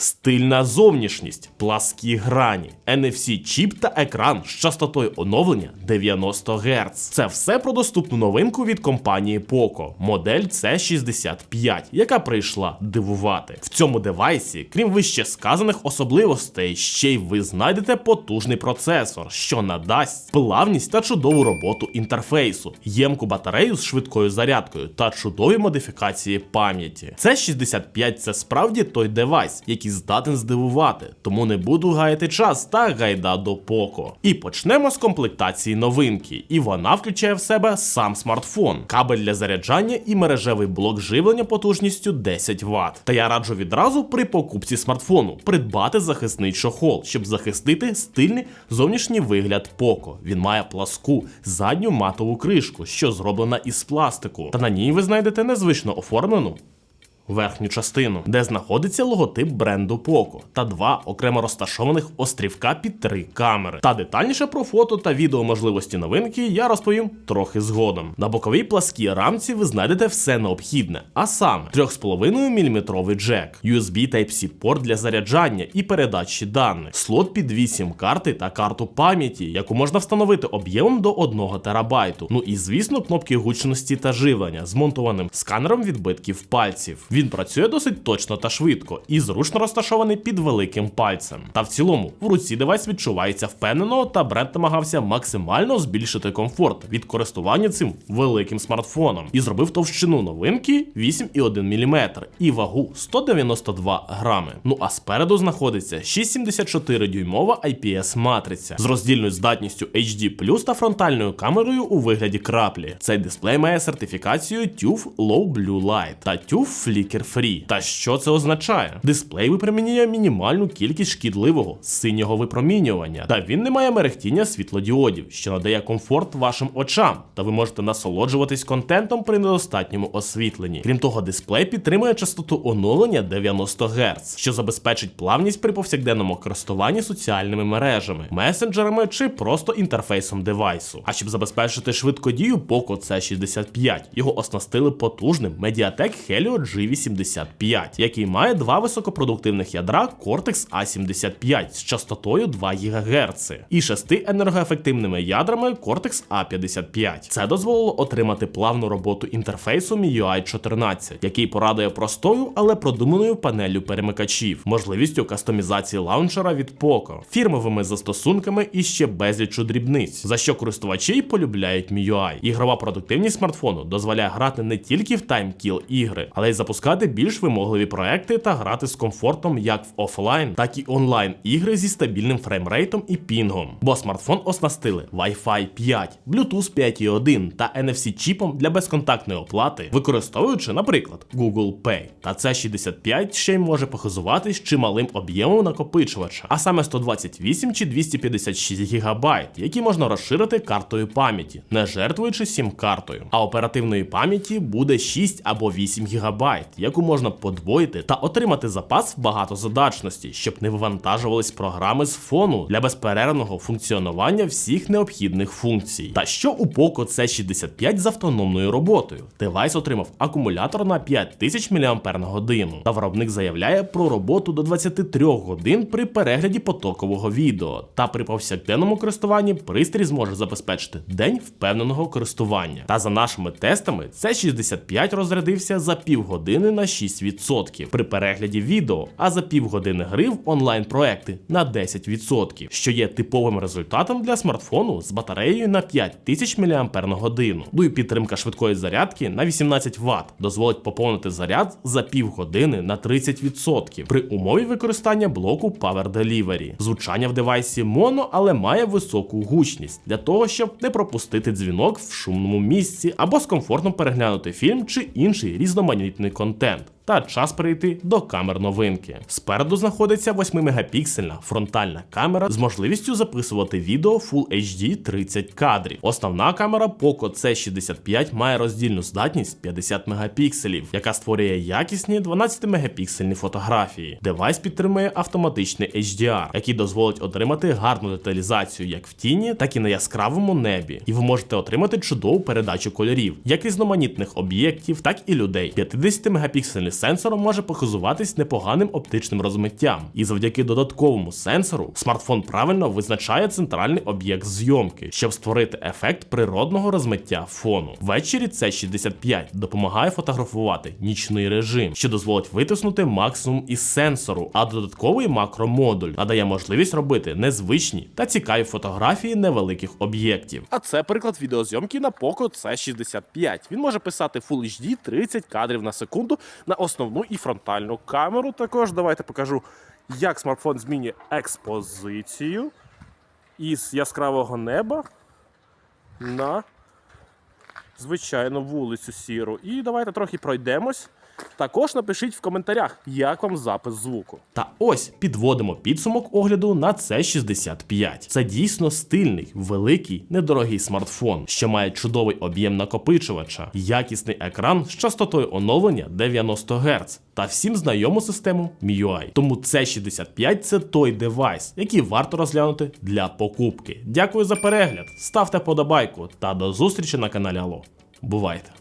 Стильна зовнішність, пласкі грані, NFC чіп та екран з частотою оновлення 90 Гц. Це все про доступну новинку від компанії Poco, модель C65, яка прийшла дивувати. В цьому девайсі, крім вище сказаних особливостей, ще й ви знайдете потужний процесор, що надасть плавність та чудову роботу інтерфейсу, ємку батарею з швидкою зарядкою та чудові модифікації пам'яті. Це 65 це справді той девайс, який здатен здивувати, тому не буду гаяти час та гайда до Poco. І почнемо з комплектації новинки, і вона включає в себе сам смартфон, кабель для заряджання і мережевий блок живлення потужністю 10 Вт. Та я раджу відразу при покупці смартфону придбати захисний чохол, щоб захистити стильний зовнішній вигляд Poco. Він має пласку задню матову кришку, що зроблена із пластику. Та на ній ви знайдете незвично оформлену верхню частину, де знаходиться логотип бренду Poco та два окремо розташованих острівка під три камери. Та детальніше про фото та відео можливості новинки я розповім трохи згодом. На боковій пласкій рамці ви знайдете все необхідне, а саме 3,5 мм джек, USB Type-C порт для заряджання і передачі даних, слот під 8 карти та карту пам'яті, яку можна встановити об'ємом до 1 терабайту. Ну і звісно, кнопки гучності та живлення з монтованим сканером відбитків пальців. Він працює досить точно та швидко і зручно розташований під великим пальцем. Та в цілому в руці девайс відчувається впевнено, та бренд намагався максимально збільшити комфорт від користування цим великим смартфоном і зробив товщину новинки 8,1 мм і вагу 192 грами. Ну а спереду знаходиться 6,74 дюймова IPS матриця з роздільною здатністю HD та фронтальною камерою у вигляді краплі. Цей дисплей має сертифікацію TÜV Low Blue Light та TÜV Flicker Free. Та що це означає? Дисплей випромінює мінімальну кількість шкідливого синього випромінювання, та він не має мерехтіння світлодіодів, що надає комфорт вашим очам, та ви можете насолоджуватись контентом при недостатньому освітленні. Крім того, дисплей підтримує частоту оновлення 90 Гц, що забезпечить плавність при повсякденному користуванні соціальними мережами, месенджерами чи просто інтерфейсом девайсу. А щоб забезпечити швидкодію Poco C65, його оснастили потужним Mediatek Helio G85, який має два високопродуктивних ядра Cortex A75 з частотою 2 ГГц і шести енергоефективними ядрами Cortex A55. Це дозволило отримати плавну роботу інтерфейсу MIUI 14, який порадує простою, але продуманою панеллю перемикачів, можливістю кастомізації лаунчера від Poco, фірмовими застосунками і ще безлічу дрібниць, за що користувачі й полюбляють MIUI. Ігрова продуктивність смартфону дозволяє грати не тільки в таймкіл ігри, але й запускати більш вимогливі проекти та грати з комфортом як в офлайн, так і онлайн ігри зі стабільним фреймрейтом і пінгом. Бо смартфон оснастили Wi-Fi 5, Bluetooth 5.1 та NFC чіпом для безконтактної оплати, використовуючи, наприклад, Google Pay. Та це 65 ще й може похизуватись чималим об'ємом накопичувача, а саме 128 чи 256 ГБ, які можна розширити картою пам'яті, не жертвуючи сім-картою. А оперативної пам'яті буде 6 або 8 ГБ, яку можна подвоїти та отримати запас багатозадачності, щоб не вивантажувались програми з фону для безперервного функціонування всіх необхідних функцій. Та що у Poco C65 з автономною роботою? Девайс отримав акумулятор на 5000 мАч, та виробник заявляє про роботу до 23 годин при перегляді потокового відео. Та при повсякденному користуванні пристрій зможе забезпечити день впевненого користування. Та за нашими тестами, C65 розрядився за півгодини на 6% при перегляді відео, а за півгодини гри в онлайн-проекти на 10%, що є типовим результатом для смартфону з батареєю на 5000 мАч. Ну і підтримка швидкої зарядки на 18 Вт дозволить поповнити заряд за півгодини на 30% при умові використання блоку Power Delivery. Звучання в девайсі моно, але має високу гучність для того, щоб не пропустити дзвінок в шумному місці або з комфортом переглянути фільм чи інший різноманітний контент. contente. Та час перейти до камер новинки. Спереду знаходиться 8-мегапіксельна фронтальна камера з можливістю записувати відео Full HD 30 кадрів. Основна камера Poco C65 має роздільну здатність 50 мегапікселів, яка створює якісні 12-мегапіксельні фотографії. Девайс підтримує автоматичний HDR, який дозволить отримати гарну деталізацію як в тіні, так і на яскравому небі. І ви можете отримати чудову передачу кольорів, як різноманітних об'єктів, так і людей. 50 мегапіксельний сенсором може похизуватись непоганим оптичним розмиттям, і завдяки додатковому сенсору смартфон правильно визначає центральний об'єкт зйомки, щоб створити ефект природного розмиття фону. Ввечері c 65 допомагає фотографувати нічний режим, що дозволить витиснути максимум із сенсору, а додатковий макромодуль надає можливість робити незвичні та цікаві фотографії невеликих об'єктів. А це приклад відеозйомки на Poco C65. Він може писати Full HD 30 кадрів на секунду на основну і фронтальну камеру. Також давайте покажу, як смартфон змінює експозицію із яскравого неба на звичайну вулицю сіру. І давайте трохи пройдемось. Також напишіть в коментарях, як вам запис звуку. Та ось підводимо підсумок огляду на C65. Це дійсно стильний, великий, недорогий смартфон, що має чудовий об'єм накопичувача, якісний екран з частотою оновлення 90 Гц та всім знайому систему MIUI. Тому C65 це той девайс, який варто розглянути для покупки. Дякую за перегляд, ставте подобайку та до зустрічі на каналі Алло. Бувайте!